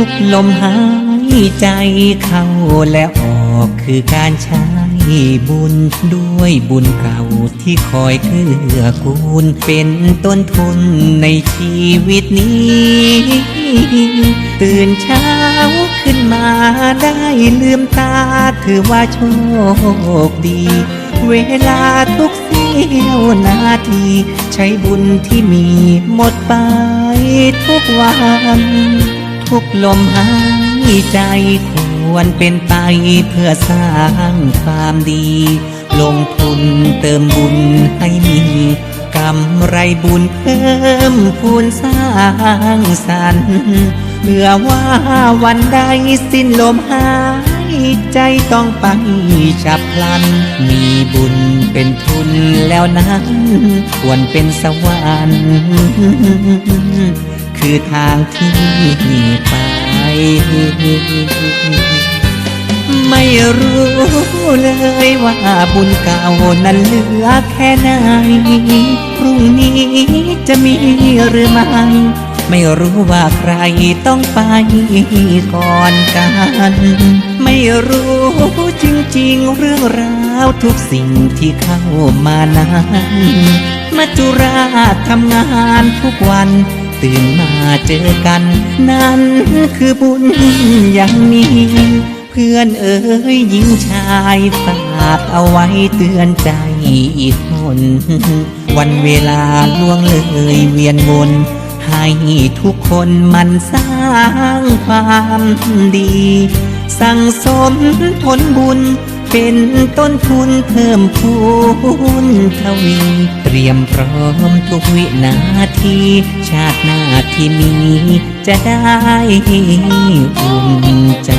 ุกลมหายใจเข้าและออกคือการใช้บุญด้วยบุญเก่าที่คอยเกื้อกูลเป็นต้นทุนในชีวิตนี้ ตื่นเช้าขึ้นมาได้ลืมตาถือว่าโชคดี เวลาทุกเสี้ยวนาที ใช้บุญที่มีหมดไปทุกวัน ทุกลมหายใจควรเป็นไปเพื่อสร้างความดี ลงทุนเติมบุญให้มีกำไรบุญเพิ่มพูนสร้างสรรค์เมื่อว่าวันใดสิ้นลมหายใจต้องไปฉับพลัน มีบุญเป็นทุนแล้วนั้น ควรเป็นสวรรค์ คือทางที่ไป ไม่รู้เลยว่าบุญเก่านั้นเหลือแค่ไหน พรุ่งนี้จะมีหรือไม่ ไม่รู้ว่าใครต้องไปก่อนกัน ไม่รู้จริงๆเรื่องราวทุกสิ่งที่เข้ามานั้น มัจจุราชทำงานทุกวัน ตื่นมาเจอกัน นั่นคือบุญอย่างนี้ เพื่อนเอ๋ยหญิงชายฝากเอาไว้เตือนใจอีกคนวันเวลาล่วงเลยเวียนวนให้ทุกคนมันสร้างความดี สั่งสมผลบุญ เป็นต้นทุนเพิ่มพูนทวีเตรียมพร้อมทุกวินาทีชาติหน้าที่มีจะได้อุ่นใจ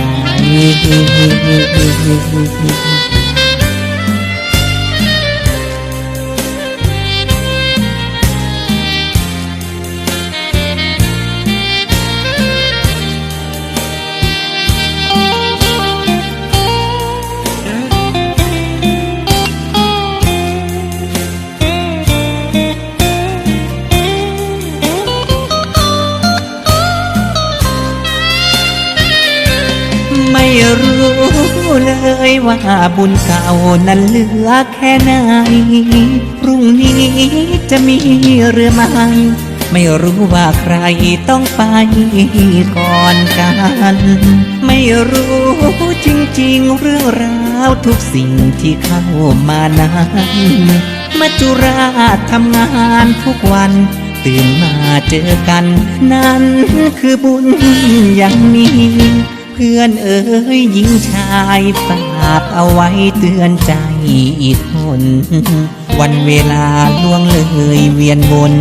รู้เลยว่าบุญเก่านั้นเหลือแค่ไหนพรุ่งนี้จะมีหรือไม่ไม่รู้ว่าใครต้องไปก่อนกัน ไม่รู้จริงๆ เรื่องราวทุกสิ่งที่เข้ามานั้นมัจจุราชทำงานทุกวัน ตื่นมาเจอกัน นั่นคือบุญอย่างนี้ พื่อนเอ๋ยหญิงชายฝากเอาไว้เตือนใจอีกคนวันเวลาล่วงเลยเวียนวน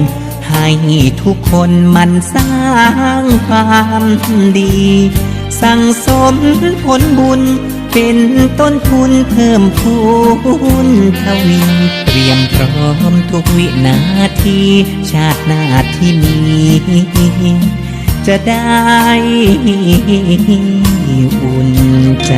ให้ทุกคนมันสร้างความดี สั่งสมผลบุญเป็นต้นทุนเพิ่มพูนทวีเตรียมพร้อมทุกวินาที ชาติหน้าที่มี จะได้อุ่นใจ